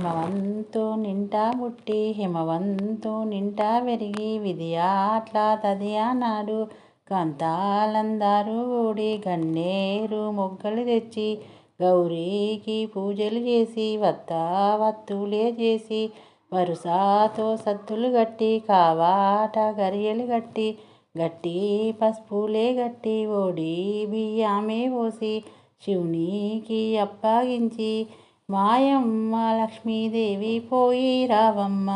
హిమవంతో నింటా పుట్టి హిమవంతు నింటా పెరిగి విధియాట్లా తదియానాడు కాంతాలందారు ఊడి గన్నేరు మొగ్గలు తెచ్చి గౌరీకి పూజలు చేసి వత్త వత్తులే చేసి వరుసతో సత్తులు గట్టి కావాట గరియలు గట్టి గట్టి పసుపులే గట్టి ఓడి బియ్యామే పోసి శివునికి అప్పగించి మాయమ్మ లక్ష్మీదేవి పోయి రావమ్మ.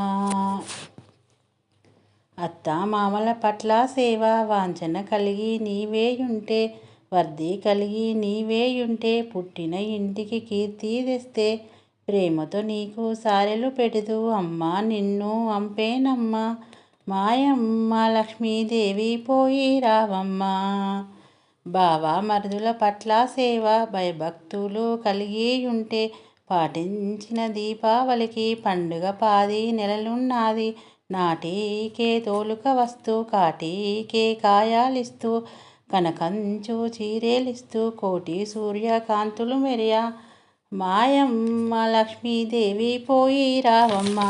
అత్త మామల పట్ల సేవ వాంఛన కలిగి నీవేయుంటే వర్ధి కలిగి నీవేయుంటే పుట్టిన ఇంటికి కీర్తి తెస్తే ప్రేమతో నీకు సారెలు పెడుతూ అమ్మ నిన్ను అంపేనమ్మ. మాయమ్మ లక్ష్మీదేవి పోయి రావమ్మ. బావా మరుదుల పట్ల సేవ భయభక్తులు కలిగి ఉంటే పాటించిన దీపావళికి పండుగ పాది నెలలున్నాది. నాటికే తోలుక వస్తూ కాటికే కాయాలిస్తూ కనకంచు చీరేలిస్తూ కోటి సూర్యకాంతులు మెరియా మాయమ్మ లక్ష్మీదేవి పోయి రావమ్మ.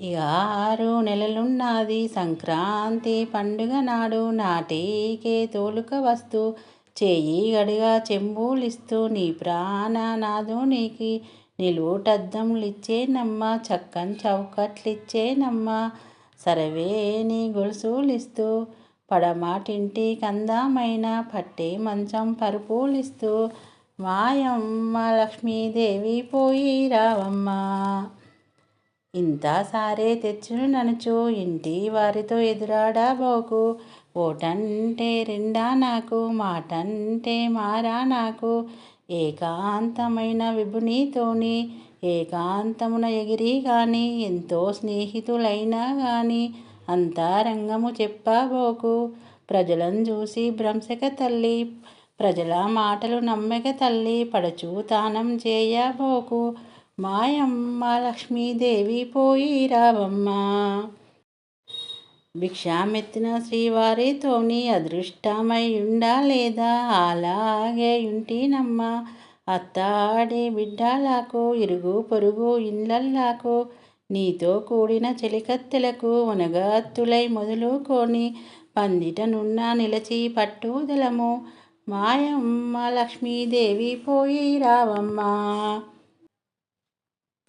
ఇక ఆరు నెలలున్నది. సంక్రాంతి పండుగ నాడు నాటికే తోలుక వస్తూ చేయి గడిగా చెంబులిస్తూ నీ ప్రాణనాథునికి నిలువుటద్దంలిచ్చేనమ్మా చక్కని చౌకట్లిచ్చేనమ్మ. సరవేని గొలుసులిస్తూ పడమాటింటి కందమైన పట్టే మంచం పరుపులిస్తూ మాయమ్మ లక్ష్మీదేవి పోయి రావమ్మా. ఇంత సారే తెచ్చును ననుచు ఇంటి వారితో ఎదురాడా బోకు? ఓటంటే రెండా నాకు మాటంటే మారా నాకు. ఏకాంతమైన విభునితోని ఏకాంతమున ఎగిరి గాని ఎంతో స్నేహితులైనా గాని అంతరంగము చెప్పబోకు ప్రజలను చూసి భ్రంశక తల్లి ప్రజల మాటలు నమ్మక తల్లి పడచూతానం చేయబోకు మాయమ్మ లక్ష్మీదేవి పోయి రావమ్మ. భిక్షామెత్తిన శ్రీవారితోని అదృష్టమై ఉండా లేదా అలాగే ఉంటినమ్మ. అత్తాడే బిడ్డలకు ఇరుగు పొరుగు ఇండ్లల్లాకు నీతో కూడిన చెలికత్తెలకు వనగత్తులై మొదలుకొని పందిటనున్న నిలచి పట్టుదలము. మాయమ్మ లక్ష్మీదేవి పోయి రావమ్మా.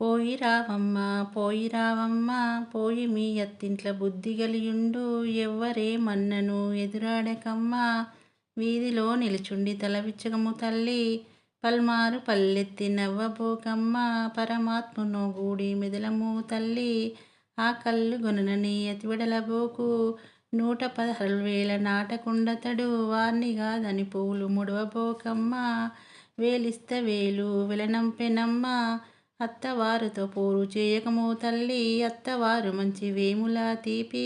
పోయి రావమ్మ పోయి రావమ్మ పోయి మీ అత్తింట్ల బుద్ధి గలియుండు ఎవ్వరే మన్నను ఎదురాడకమ్మ. వీధిలో నిలుచుండి తలవిచ్చగము తల్లి పల్మారు పల్లెత్తి నవ్వబోకమ్మ. పరమాత్మను గూడి మెదలము తల్లి ఆ కళ్ళు గొననని అతివిడలబోకు నూట పదహారు వేల నాటకుండతడు వారిని కాదని పువ్వులు ముడవబోకమ్మ. వేలిస్త వేలు విలనంపెనమ్మ. అత్తవారుతో పోరు చేయకము తల్లి అత్తవారు మంచి వేములా తీపి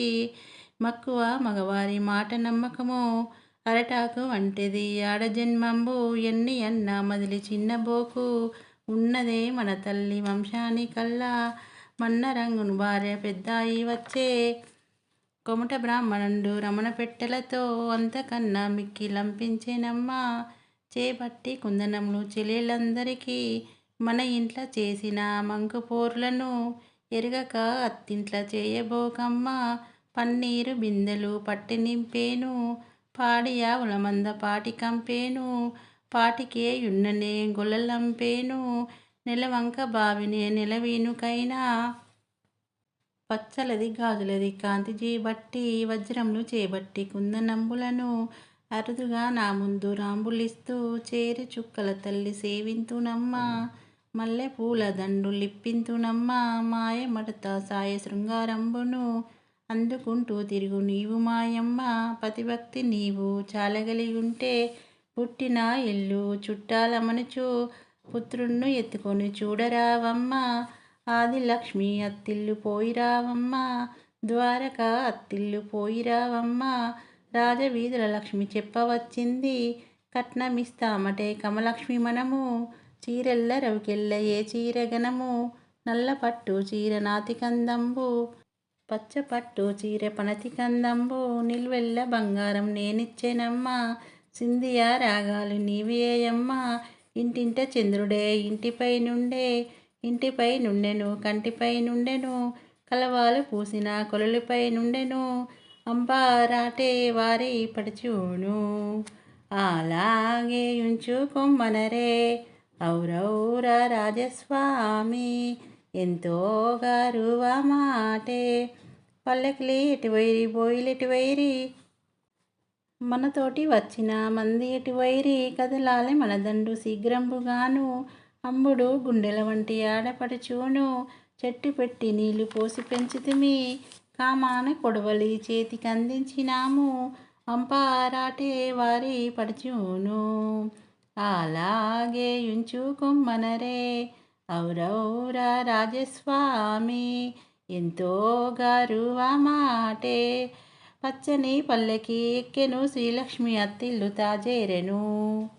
మక్కువ మగవారి మాట నమ్మకము. అరటాకు వంటిది ఆడజన్మంబు ఎన్ని అన్న మదిలి చిన్నబోకు ఉన్నదే మన తల్లి వంశానికల్లా మన్న రంగును భార్య పెద్దాయి వచ్చే. కొమట బ్రాహ్మణుడు రమణ పెట్టెలతో అంతకన్నా మిక్కి లంపించేనమ్మా. చేపట్టి కుందనములు చెల్లెలందరికీ మన ఇంట్లో చేసిన మంకుపోర్లను ఎరగక అత్తింట్ల చేయబోకమ్మ. పన్నీరు బిందెలు పట్టి నింపేను పాడి మంద పాటి కంపేను పాటికే యున్ననే గొల్లలంపేను నెలవంక బావినే నెలవీనుకైనా. పచ్చలది గాజులది కాంతి చేబట్టి వజ్రములు చేబట్టి కుందనంబులను అరుదుగా నా ముందు రాంబులిస్తూ చేరి చుక్కల తల్లి సేవింతునమ్మా. మల్లె పూల దండులిప్పింతునమ్మ మాయ మడత సాయ శృంగారంబును అందుకుంటూ తిరుగు నీవు మాయమ్మ. పతిభక్తి నీవు చాలగలిగుంటే పుట్టిన ఇల్లు చుట్టాలమనుచు పుత్రుణ్ణు ఎత్తుకొని చూడరావమ్మ. ఆదిలక్ష్మి అత్తిల్లు పోయిరావమ్మ. ద్వారక అత్తిల్లు పోయిరావమ్మ. రాజవీధుల లక్ష్మి చెప్పవచ్చింది. కట్నమిస్తామటే కమలక్ష్మి మనము. చీరెల్ల రవికెల్ల ఏ చీర నల్ల పట్టు చీర నాతి కందంబు పచ్చ పట్టు చీర పనతి కందంబు నిల్వెల్ల బంగారం నేనిచ్చేనమ్మా సింధియా రాగాలు నీవేయమ్మ ఇంటింట చంద్రుడే ఇంటిపై నుండే ఇంటిపై నుండెను కంటిపై నుండెను కలవాలు పూసిన కొలలిపై నుండెను అంబారాటే వారి పడుచూను అలాగే ఉంచుకొమ్మనరే ఔరౌర రాజస్వామి ఎంతో గారువ మాటే పల్లకిలి ఎటువైరి బోయిలు ఎటువైరి మనతోటి వచ్చిన మంది ఎటువైరి కదలాలి మన దండు శీఘ్రంబుగాను. అంబుడు గుండెల వంటి ఆడపడుచూను. చెట్టు పెట్టి నీళ్ళు పోసి పెంచుతుమి. కామాన కొడవలి చేతికి అందించినాము. అంపారాటే వారి పడుచూను. అలాగే ఉంచుకొమ్మనరే ఔరౌర రాజస్వామి ఎంతో గారువ మాటే. పచ్చని పల్లెకి ఎక్కెను శ్రీలక్ష్మి అత్తిల్లు తాజేరెను.